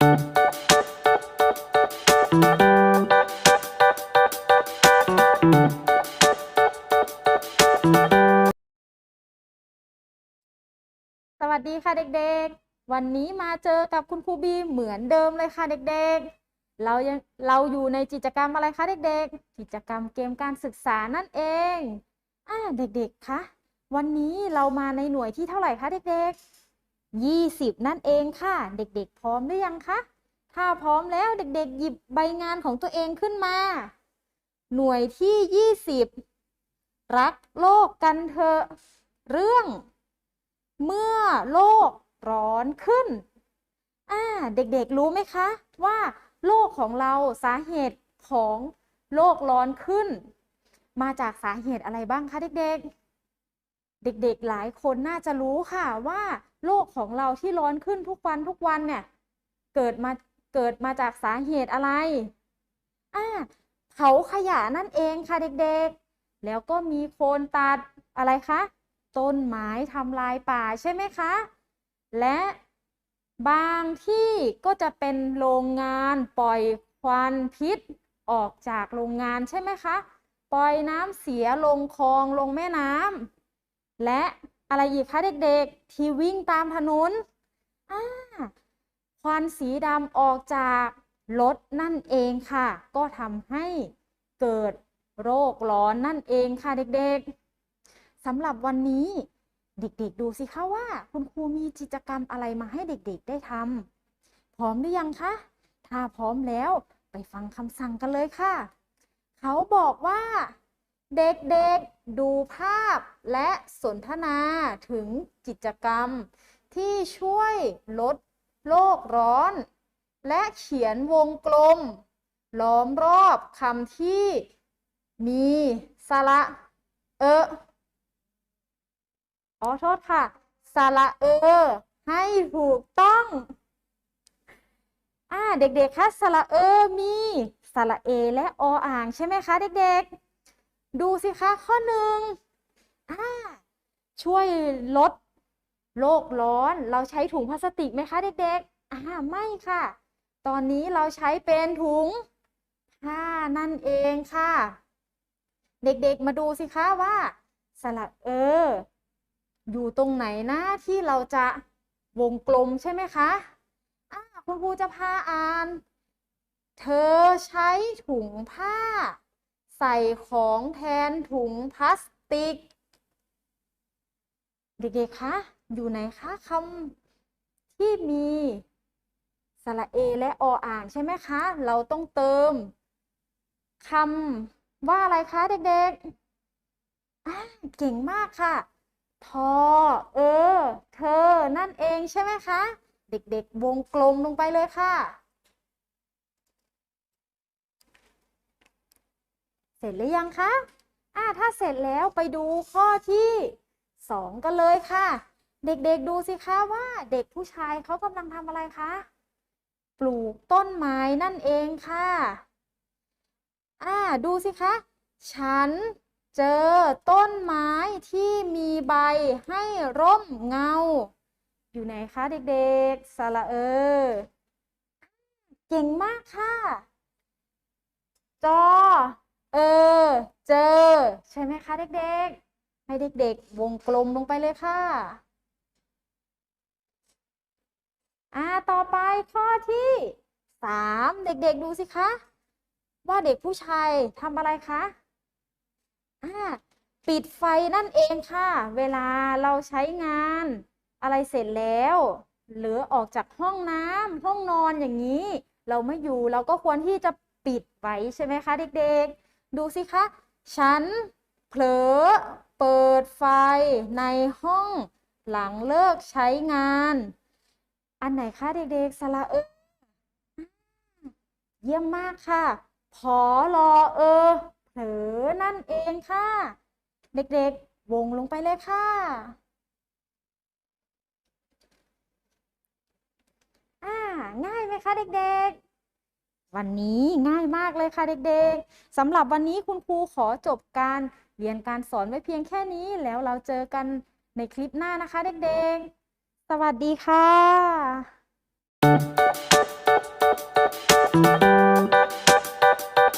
สวัสดีค่ะเด็กๆ วันนี้มาเจอกับคุณครูบีเหมือนเดิมเลยค่ะเด็กๆ เรายังเราอยู่ในกิจกรรมอะไรคะเด็กๆ กิจกรรมเกมการศึกษานั่นเองอ่าเด็กๆ คะ วันนี้เรามาในหน่วยที่เท่าไหร่คะเด็กๆ 20 นั่นเองค่ะ เด็กๆ พร้อมหรือยังคะ ถ้าพร้อมแล้วเด็กๆ หยิบใบงานของตัวเองขึ้นมา หน่วยที่ 20 รักโลกกันเถอะ เรื่อง เมื่อโลกร้อนขึ้น อ่า เด็กๆ รู้ไหมคะ ว่าโลกของเราสาเหตุของโลกร้อนขึ้น มาจากสาเหตุอะไรบ้างคะเด็กๆ เด็กๆหลายคนน่าจะรู้ค่ะว่าโลกของเราที่ร้อนขึ้นทุกวันทุกวันเนี่ยเกิดมาเกิดมาจากสาเหตุอะไรอ่าเผาขยะนั่นเองค่ะเด็กๆ แล้วก็มีโคนตัดอะไรคะต้นไม้ทำลายป่าใช่ไหมคะ และบางที่ก็จะเป็นโรงงานปล่อยควันพิษออกจากโรงงานใช่ไหมคะ ปล่อยน้ำเสียลงคลองลงแม่น้ำ และอะไรอีกคะเด็กๆ ที่วิ่งตามถนนควันสีดำออกจากรถนั่นเองค่ะ ก็ทำให้เกิดโรคร้อนนั่นเองค่ะเด็กๆสำหรับวันนี้เด็กๆ ดูสิคะว่า คุณครูมีกิจกรรมอะไรมาให้เด็กๆ ได้ทำพร้อมหรือยังคะ ถ้าพร้อมแล้วไปฟังคำสั่งกันเลยค่ะ เขาบอกว่า เด็กๆดูภาพและสนทนาถึงกิจกรรม ที่ช่วยลดโลกร้อน และเขียนวงกลม ล้อมรอบคำที่มีสระเอออ๋อโทษค่ะสระเออ ให้ถูกต้องอ่าเด็กๆคะสระเออมีสระเอและออ่างใช่ไหมคะเด็กๆ ดูสิคะข้อหนึ่งช่วยลดโลกร้อน เราใช้ถุงพลาสติกไหมคะเด็กๆอ่าไม่ค่ะ ตอนนี้เราใช้เป็นถุงผ้านั่นเองค่ะ เด็กๆมาดูสิคะว่าสระเออ อยู่ตรงไหนนะที่เราจะวงกลมใช่ไหมคะอ่าคุณครูจะพาอ่าน เธอใช้ถุงผ้า ใส่ของแทนถุงพลาสติก เด็กๆคะ อยู่ไหนคะคำที่มีสระเอและออ่างใช่ไหมคะ เราต้องเติมคำว่าอะไรคะเด็กๆเก่งมากค่ะ ทอ เออ เธอ นั่นเองใช่ไหมคะ เด็กๆ วงกลมลงไปเลยค่ะ เสร็จหรือยังคะอ่าถ้าเสร็จแล้วไปดูข้อที่สองกันเลยค่ะ เด็กๆดูสิคะว่าเด็กผู้ชายเขากำลังทำอะไรคะ ปลูกต้นไม้นั่นเองค่ะอ่าดูสิคะ ฉันเจอต้นไม้ที่มีใบให้ร่มเงา อยู่ไหนคะเด็กๆสระเออ เก่งมากค่ะ จอ เออ เจอ ใช่ไหมคะเด็กๆ ให้เด็กๆ วงกลมลงไปเลยค่ะ อ่า ต่อไปข้อที่สามเด็กๆ ดูสิคะ ว่าเด็กผู้ชายทำอะไรคะ อ่า ปิดไฟนั่นเองค่ะ เวลาเราใช้งานอะไรเสร็จแล้วหรือออกจากห้องน้ำห้องนอนอย่างนี้ เราไม่อยู่เราก็ควรที่จะปิดไว้ใช่ไหมคะ เด็กๆ ดูสิคะ ฉันเผลอเปิดไฟในห้องหลังเลิกใช้งาน อันไหนคะเด็กๆสระเออเยี่ยมมากค่ะ พอรอเออ เผลอนั่นเองค่ะ เด็กๆ วงลงไปเลยค่ะอ่าง่ายไหมคะเด็กๆ วันนี้ง่ายมากเลยค่ะเด็กๆสำหรับวันนี้คุณครูขอจบการเรียนการสอนไว้เพียงแค่นี้แล้วเราเจอกันในคลิปหน้านะคะเด็กๆ สวัสดีค่ะ